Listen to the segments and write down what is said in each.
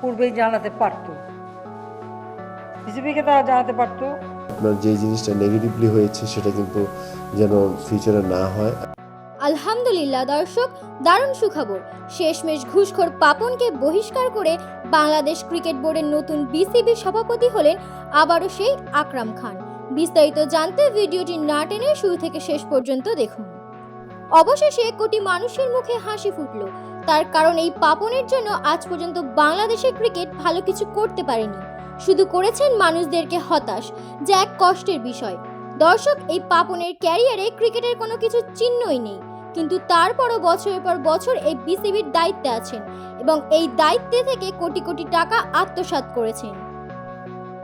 পূর্বেই জানাতে পারতো। বিসিবিকে তারা জানাতে পারতো। আপনার যে জিনিসটা নেগেটিভলি হয়েছে সেটা কিন্তু যেন ফিউচারে না হয়। আলহামদুলিল্লাহ দর্শক দারুণ সুখবর। শেষমেশ ঘুষখোর পাপনকে বহিষ্কার করে বাংলাদেশ ক্রিকেট বোর্ডের নতুন বিসিবি সভাপতি হলেন আবারও সেই আকরাম খান। বিস্তারিত জানতে ভিডিওটি না টেনে শুরু থেকে শেষ পর্যন্ত দেখুন। অবশেষে কোটি মানুষের মুখে হাসি ফুটল। তার কারণ এই পাপনের জন্য আজ পর্যন্ত বাংলাদেশের ক্রিকেট ভালো কিছু করতে পারেনি। শুধু করেছেন মানুষদেরকে হতাশ, যা এক কষ্টের বিষয়। দর্শক, এই পাপনের ক্যারিয়ারে ক্রিকেটের কোনো কিছু চিহ্নই নেই। কিন্তু তারপরও বছরের পর বছর এই বিসিবির দায়িত্বে আছেন এবং এই দায়িত্বে থেকে কোটি কোটি টাকা আত্মসাৎ করেছেন।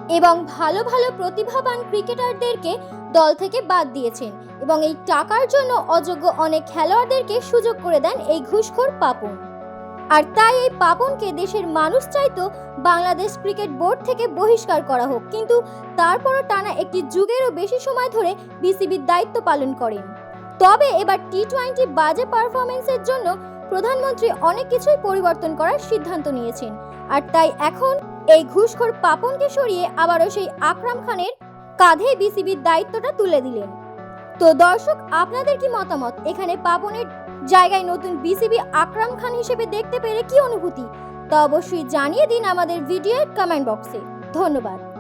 এবং ভালো ভালো প্রতিভাবান ক্রিকেটারদেরকে দল থেকে বাদ দিয়েছেন এবং এই টাকার জন্য অযোগ্য অনেক খেলোয়াড়দেরকে সুযোগ করে দেন এই ঘুষখোর পাপন। আর তাই এই পাপনকে দেশের মানুষ চাইতো বাংলাদেশ ক্রিকেট বোর্ড থেকে বহিষ্কার করা হোক। কিন্তু তারপরও টানা একটি যুগেরও বেশি সময় ধরে বিসিবির দায়িত্ব পালন করেন। তবে এবার টি টোয়েন্টি বাজে পারফরমেন্সের জন্য প্রধানমন্ত্রী অনেক কিছুই পরিবর্তন করার সিদ্ধান্ত নিয়েছেন। আর তাই এখন এই ঘুষখোর পাপনকে সরিয়ে আবারও সেই আকরাম খানের কাঁধে বিসিবির দায়িত্বটা তুলে দিলেন। তো দর্শক, আপনাদের কি মতামত? এখানে পাপনের জায়গায় নতুন বিসিবি আকরাম খান হিসেবে দেখতে পেরে কি অনুভূতি? তা অবশ্যই জানিয়ে দিন আমাদের ভিডিওর কমেন্ট বক্সে ধন্যবাদ।